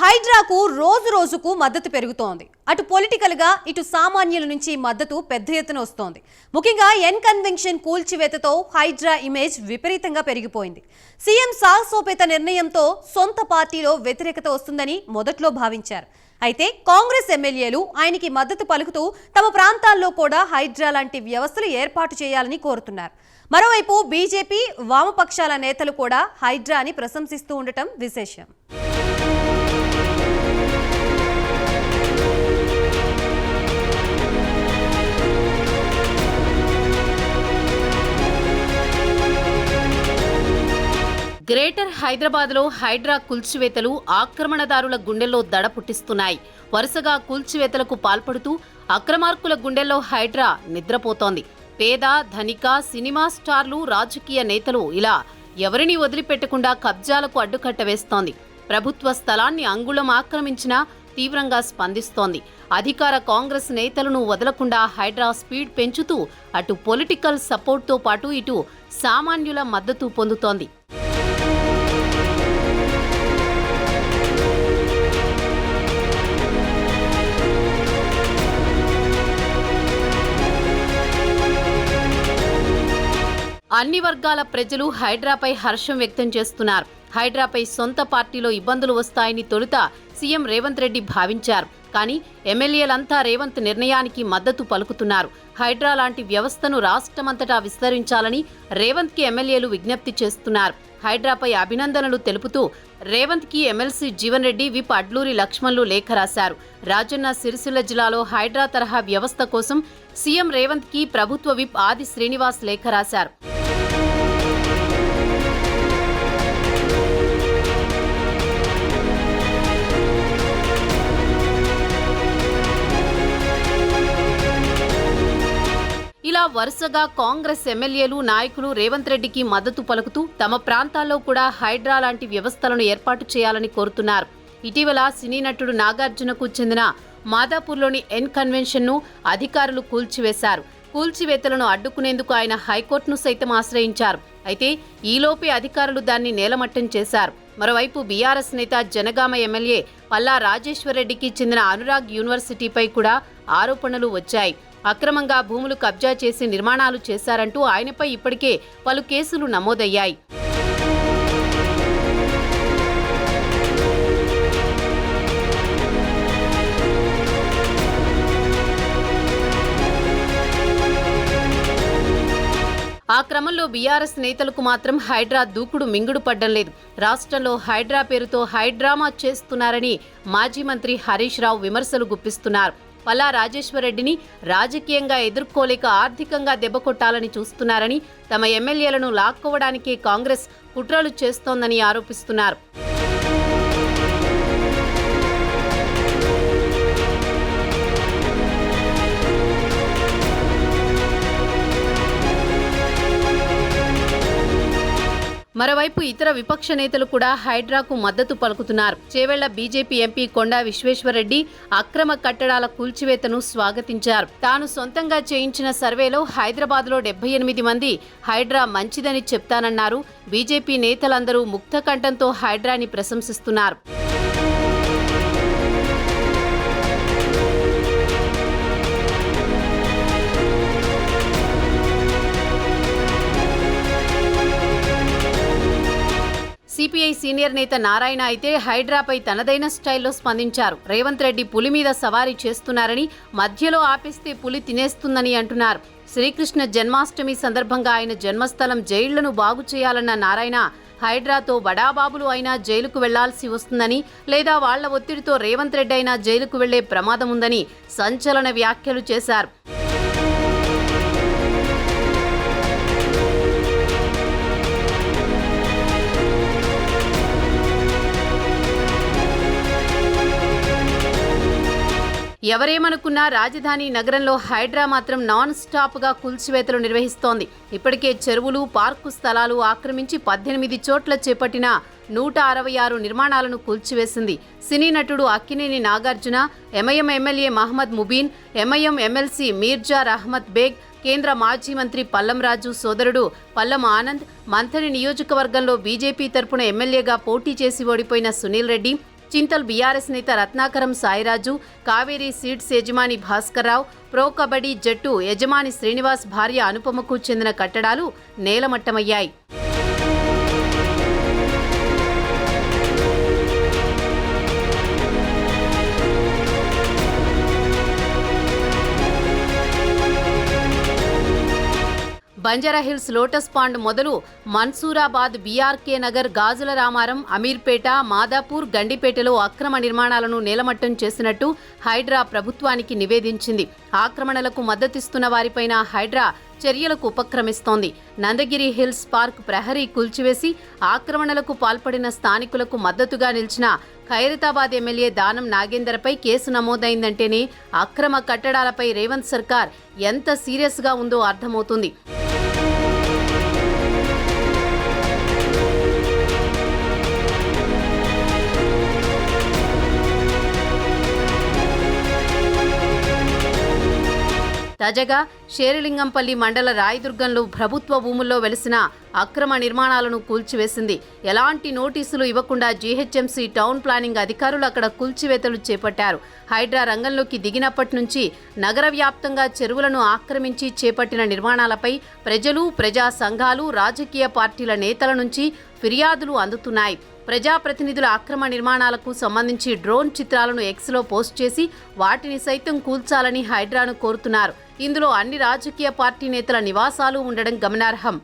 హైడ్రాకు రోజు రోజుకు మద్దతు పెరుగుతోంది. అటు పొలిటికల్గా ఇటు సామాన్యుల నుంచి మద్దతు పెద్ద ఎత్తున వస్తోంది. ముఖ్యంగా ఎన్ కన్వెన్షన్ కూల్చివేతతో హైడ్రా ఇమేజ్ విపరీతంగా పెరిగిపోయింది. సీఎం సాహసోపేత నిర్ణయంతో సొంత పార్టీలో వ్యతిరేకత వస్తుందని మొదట్లో భావించారు. అయితే కాంగ్రెస్ ఎమ్మెల్యేలు ఆయనకి మద్దతు పలుకుతూ తమ ప్రాంతాల్లో కూడా హైడ్రా లాంటి వ్యవస్థలు ఏర్పాటు చేయాలని కోరుతున్నారు. మరోవైపు బీజేపీ వామపక్షాల నేతలు కూడా హైడ్రాని ప్రశంసిస్తూ ఉండటం విశేషం. గ్రేటర్ హైదరాబాద్లో హైడ్రా కూల్చివేతలు ఆక్రమణదారుల గుండెల్లో దడ పుట్టిస్తున్నాయి. వరుసగా కూల్చివేతలకు పాల్పడుతూ అక్రమార్కుల గుండెల్లో హైడ్రా నిద్రపోతోంది. పేద ధనిక సినిమా స్టార్లు రాజకీయ నేతలు ఇలా ఎవరిని వదిలిపెట్టకుండా కబ్జాలకు అడ్డుకట్ట వేస్తోంది. ప్రభుత్వ స్థలాన్ని అంగుళం ఆక్రమించినా తీవ్రంగా స్పందిస్తోంది. అధికార కాంగ్రెస్ నేతలను వదలకుండా హైడ్రా స్పీడ్ పెంచుతూ అటు పొలిటికల్ సపోర్ట్తో పాటు ఇటు సామాన్యుల మద్దతు పొందుతోంది. అన్ని వర్గాల ప్రజలు హైడ్రాపై హర్షం వ్యక్తం చేస్తున్నారు. హైడ్రాపై సొంత పార్టీలో ఇబ్బందులు వస్తాయని తొలుత సీఎం రేవంత్ రెడ్డి భావించారు. కానీ ఎమ్మెల్యేలంతా రేవంత్ నిర్ణయానికి మద్దతు పలుకుతున్నారు. హైడ్రా లాంటి వ్యవస్థను రాష్ట్రమంతటా విస్తరించాలని రేవంత్కి ఎమ్మెల్యేలు విజ్ఞప్తి చేస్తున్నారు. హైడ్రాపై అభినందనలు తెలుపుతూ రేవంత్కి ఎమ్మెల్సీ జీవన్ రెడ్డి విప్ అడ్లూరి లక్ష్మణ్లు లేఖ రాశారు. రాజన్న సిరిసిల్ల జిల్లాలో హైడ్రా తరహా వ్యవస్థ కోసం సీఎం రేవంత్కి ప్రభుత్వ విప్ ఆది శ్రీనివాస్ లేఖ రాశారు. వరుసగా కాంగ్రెస్ ఎమ్మెల్యేలు నాయకులు రేవంత్ రెడ్డికి మద్దతు పలుకుతూ తమ ప్రాంతాల్లో కూడా హైడ్రా లాంటి వ్యవస్థలను ఏర్పాటు చేయాలని కోరుతున్నారు. ఇటీవల సినీ నటుడు నాగార్జునకు చెందిన మాదాపూర్లోని ఎన్ కన్వెన్షన్ను అధికారులు కూల్చివేశారు. కూల్చివేతలను అడ్డుకునేందుకు ఆయన హైకోర్టును సైతం ఆశ్రయించారు. అయితే ఈలోపే అధికారులు దాన్ని నేలమట్టం చేశారు. మరోవైపు బీఆర్ఎస్ నేత జనగామ ఎమ్మెల్యే పల్లా రాజేశ్వరరెడ్డికి చెందిన అనురాగ్ యూనివర్సిటీపై కూడా ఆరోపణలు వచ్చాయి. అక్రమంగా భూములు కబ్జా చేసి నిర్మాణాలు చేశారంటూ ఆయనపై ఇప్పటికే పలు కేసులు నమోదయ్యాయి. ఆ క్రమంలో బీఆర్ఎస్ నేతలకు మాత్రం హైడ్రా దూకుడు మింగుడు పడ్డం లేదు. రాష్ట్రంలో హైడ్రా పేరుతో హైడ్రామా చేస్తున్నారని మాజీ మంత్రి హరీష్ రావు విమర్శలు గుప్పిస్తున్నారు. పల్లా రాజేశ్వరరెడ్డిని రాజకీయంగా ఎదుర్కోలేక ఆర్థికంగా దెబ్బకొట్టాలని చూస్తున్నారని తమ ఎమ్మెల్యేలను లాక్కోవడానికే కాంగ్రెస్ కుట్రలు చేస్తోందని ఆరోపిస్తున్నారు. మరోవైపు ఇతర విపక్ష నేతలు కూడా హైడ్రాకు మద్దతు పలుకుతున్నారు. చేవెళ్ళ బీజేపీ ఎంపీ కొండా విశ్వేశ్వరరెడ్డి అక్రమ కట్టడాల కూల్చివేతను స్వాగతించారు. తాను సొంతంగా చేయించిన సర్వేలో హైదరాబాద్లో డెబ్బై ఎనిమిది మంది హైడ్రా మంచిదని చెప్తానన్నారు. బీజేపీ నేతలందరూ ముక్త కంఠంతో హైడ్రాని ప్రశంసిస్తున్నారు. సిపిఐ సీనియర్ నేత నారాయణ అయితే హైడ్రాపై తనదైన స్టైల్లో స్పందించారు. రేవంత్ రెడ్డి పులి మీద సవారీ చేస్తున్నారని మధ్యలో ఆపేస్తే పులి తినేస్తుందని అంటున్నారు. శ్రీకృష్ణ జన్మాష్టమి సందర్భంగా ఆయన జన్మస్థలం జైళ్ళను బాగు చేయాలన్న నారాయణ హైడ్రాతో బడాబాబులు అయినా జైలుకు వెళ్ళాల్సి వస్తుందని లేదా వాళ్ళ ఒత్తిడితో రేవంత్ రెడ్డి అయినా జైలుకు వెళ్ళే ప్రమాదం ఉందని సంచలన వ్యాఖ్యలు చేశారు. ఎవరేమనుకున్నా రాజధాని నగరంలో హైడ్రా మాత్రం నాన్ స్టాప్గా కూల్చివేతలు నిర్వహిస్తోంది. ఇప్పటికే చెరువులు పార్కు స్థలాలు ఆక్రమించి పద్దెనిమిది చోట్ల చేపట్టిన నూట అరవై ఆరు నిర్మాణాలను కూల్చివేసింది. సినీ నటుడు Akkineni Nagarjuna MIM MLA Mohammed Mubeen MIM MLC Mirza Ahmed Baig కేంద్ర మాజీ మంత్రి పల్లంరాజు సోదరుడు పల్లం ఆనంద్ మంథని నియోజకవర్గంలో బీజేపీ తరపున ఎమ్మెల్యేగా పోటీ చేసి ఓడిపోయిన సునీల్ రెడ్డి చింతల్ బీఆర్ఎస్ నేత రత్నాకరం సాయిరాజు కావేరీ సీడ్స్ యజమాని భాస్కర్రావు ప్రో కబడ్డీ జట్టు యజమాని శ్రీనివాస్ భార్య అనుపమకు చెందిన కట్టడాలు నేలమట్టమయ్యాయి. బంజారాహిల్స్ లోటస్ పాండ్ మొదలు మన్సూరాబాద్ బీఆర్కే నగర్ గాజుల రామారం అమీర్పేట మాదాపూర్ గండిపేటలో అక్రమ నిర్మాణాలను నేలమట్టం చేసినట్టు హైడ్రా ప్రభుత్వానికి నివేదించింది. ఆక్రమణలకు మద్దతిస్తున్న వారిపైన హైడ్రా చర్యలకు ఉపక్రమిస్తోంది. నందగిరి హిల్స్ పార్క్ ప్రహరీ కూల్చివేసి ఆక్రమణలకు పాల్పడిన స్థానికులకు మద్దతుగా నిలిచిన ఖైరతాబాద్ ఎమ్మెల్యే దానం నాగేందర్పై కేసు నమోదైందంటేనే అక్రమ కట్టడాలపై రేవంత్ సర్కార్ ఎంత సీరియస్గా ఉందో అర్థమవుతుంది. తాజాగా షేరిలింగంపల్లి మండల రాయదుర్గంలో ప్రభుత్వ భూముల్లో వెలిసిన అక్రమ నిర్మాణాలను కూల్చివేసింది. ఎలాంటి నోటీసులు ఇవ్వకుండా జీహెచ్ఎంసీ టౌన్ ప్లానింగ్ అధికారులు అక్కడ కూల్చివేతలు చేపట్టారు. హైడ్రా రంగంలోకి దిగినప్పటి నుంచి నగర వ్యాప్తంగా చెరువులను ఆక్రమించి చేపట్టిన నిర్మాణాలపై ప్రజలు ప్రజా సంఘాలు రాజకీయ పార్టీల నేతల నుంచి ఫిర్యాదులు అందుతున్నాయి. ప్రజాప్రతినిధుల అక్రమ నిర్మాణాలకు సంబంధించి డ్రోన్ చిత్రాలను ఎక్స్లో పోస్ట్ చేసి వాటిని సైతం కూల్చాలని హైడ్రాను కోరుతున్నారు. ఇందులో అన్ని రాజకీయ పార్టీ నేతల నివాసాలు ఉండడం గమనార్హం.